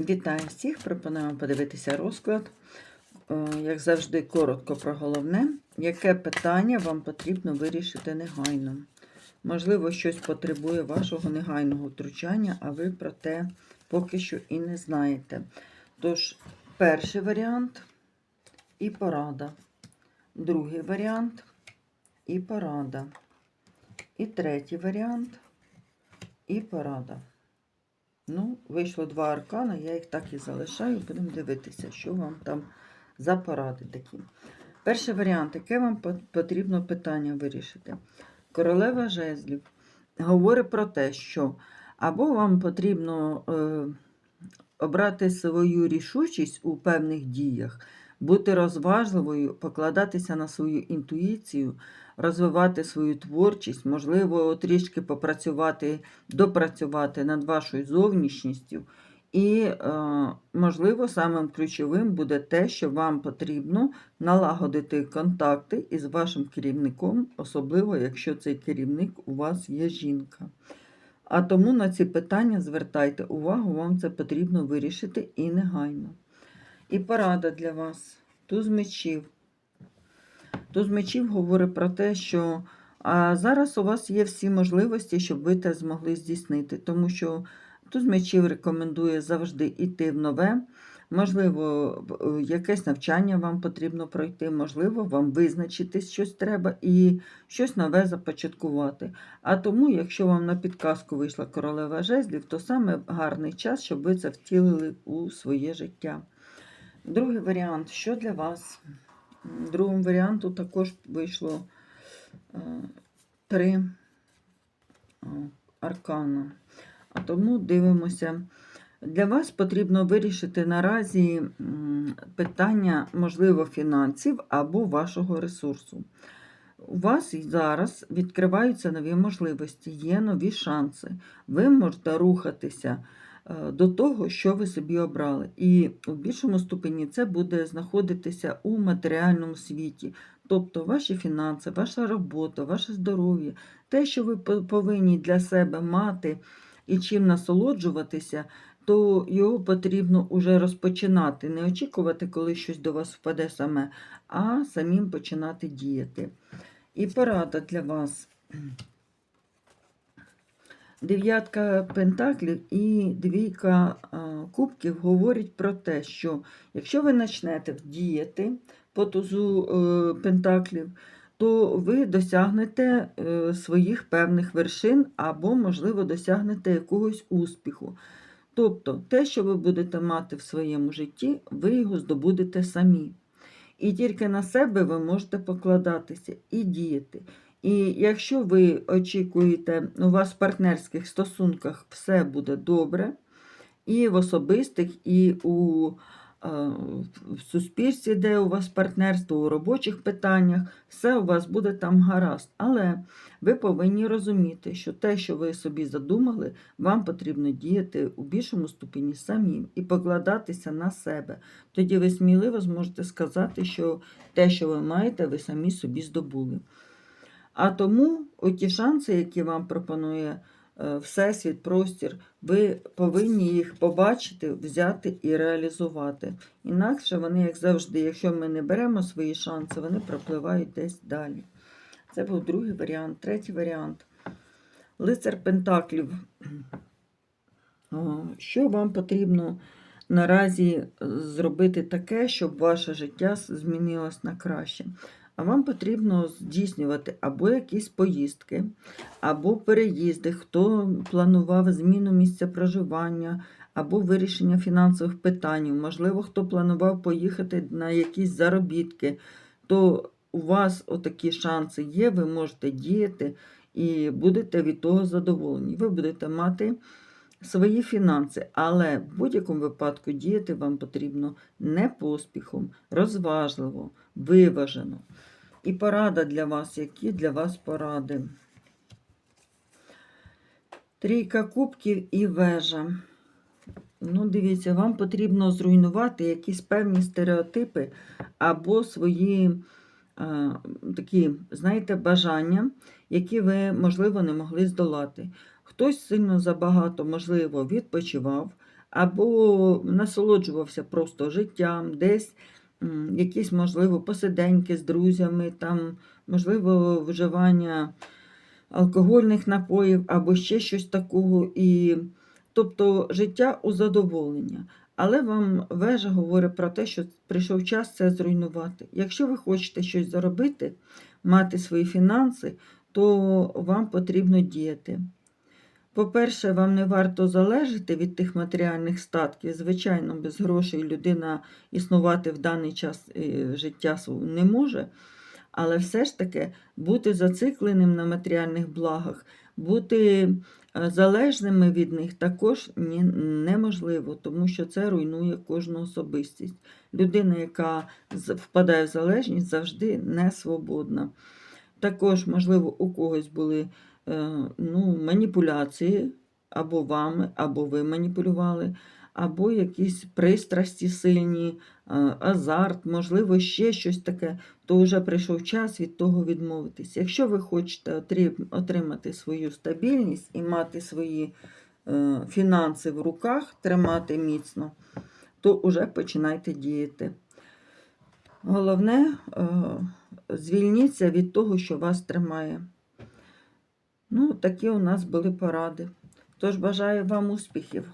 Вітаю всіх! Пропонуємо подивитися розклад. Е, Як завжди, коротко про головне. Яке питання вам потрібно вирішити негайно? Можливо, щось потребує вашого негайного втручання, а ви про те поки що і не знаєте. Тож, перший варіант і порада. Другий варіант і порада. І третій варіант і порада. Ну, вийшло два аркана, я їх так і залишаю. Будемо дивитися, що вам там за поради такі. Перший варіант, яке вам потрібно питання вирішити. Королева жезлів говорить про те, що або вам потрібно е, обрати свою рішучість у певних діях, бути розважливою, покладатися на свою інтуїцію, розвивати свою творчість, можливо, трішки попрацювати, допрацювати над вашою зовнішністю. І, е, можливо, самим ключовим буде те, що вам потрібно налагодити контакти із вашим керівником, особливо якщо цей керівник у вас є жінка. А тому на ці питання звертайте увагу, вам це потрібно вирішити і негайно. І порада для вас. Туз мечів. Туз мечів говорить про те, що а зараз у вас є всі можливості, щоб ви це змогли здійснити, тому що туз мечів рекомендує завжди йти в нове. Можливо, е, якесь навчання вам потрібно пройти, можливо, вам визначитись щось треба і щось нове започаткувати. А тому, якщо вам на підказку вийшла королева жезлів, то саме гарний час, щоб ви це втілили у своє життя. Другий варіант, що для вас? Другому варіанту також вийшло е, три е, аркана. А тому дивимося. Для вас потрібно вирішити наразі питання, можливо, фінансів або вашого ресурсу. У вас зараз відкриваються нові можливості, є нові шанси. Ви можете рухатися до того, що ви собі обрали. І у більшому ступені це буде знаходитися у матеріальному світі. Тобто ваші фінанси, ваша робота, ваше здоров'я, те, що ви повинні для себе мати і чим насолоджуватися, то його потрібно уже розпочинати, не очікувати, коли щось до вас впаде саме, а самим починати діяти. І порада для вас. Дев'ятка пентаклів і двійка кубків говорять про те, що якщо ви почнете діяти по тузу е, пентаклів, то ви досягнете е, своїх певних вершин або, можливо, досягнете якогось успіху. Тобто, те, що ви будете мати в своєму житті, ви його здобудете самі. І тільки на себе ви можете покладатися і діяти. І якщо ви очікуєте, у вас в партнерських стосунках все буде добре, і в особистих, і у е, в суспільстві, де у вас партнерство, у робочих питаннях, все у вас буде там гаразд. Але ви повинні розуміти, що те, що ви собі задумали, вам потрібно діяти у більшому ступені самим і покладатися на себе. Тоді ви сміливо зможете сказати, що те, що ви маєте, ви самі собі здобули. А тому оті шанси, які вам пропонує е, Всесвіт, простір, ви повинні їх побачити, взяти і реалізувати. Інакше вони, як завжди, якщо ми не беремо свої шанси, вони пропливають десь далі. Це був другий варіант. Третій варіант. Лицар Пентаклів. Що вам потрібно наразі е, зробити таке, щоб ваше життя змінилось на краще? А вам потрібно здійснювати або якісь поїздки, або переїзди, хто планував зміну місця проживання, або вирішення фінансових питань. Можливо, хто планував поїхати на якісь заробітки, то у вас отакі шанси є, ви можете діяти і будете від того задоволені. Ви будете мати свої фінанси, але в будь-якому випадку діяти вам потрібно не поспіхом, розважливо, виважено. І порада для вас, які для вас поради. Трійка кубків і вежа. Ну, дивіться, вам потрібно зруйнувати якісь певні стереотипи або свої а, такі, знаєте, бажання, які ви, можливо, не могли здолати. Хтось сильно забагато, можливо, відпочивав, або насолоджувався просто життям, десь якісь, можливо, посиденьки з друзями, там, можливо, вживання алкогольних напоїв або ще щось такого. І, тобто життя у задоволення. Але вам вежа говорить про те, що прийшов час це зруйнувати. Якщо ви хочете щось заробити, мати свої фінанси, то вам потрібно діяти. По-перше, вам не варто залежати від тих матеріальних статків. Звичайно, без грошей людина існувати в даний час е, життя не може. Але все ж таки бути зацикленим на матеріальних благах, бути е, залежними від них також неможливо, тому що це руйнує кожну особистість. Людина, яка впадає в залежність, завжди не свободна. Також, можливо, у когось були е, ну, маніпуляції або вами, або ви маніпулювали, або якісь пристрасті сильні, е, азарт, можливо, ще щось таке, то вже прийшов час від того відмовитись. Якщо ви хочете отримати свою стабільність і мати свої е, фінанси в руках, тримати міцно, то вже починайте діяти. Головне, е, звільніться від того, що вас тримає. Ну, такі у нас були поради. Тож бажаю вам успіхів.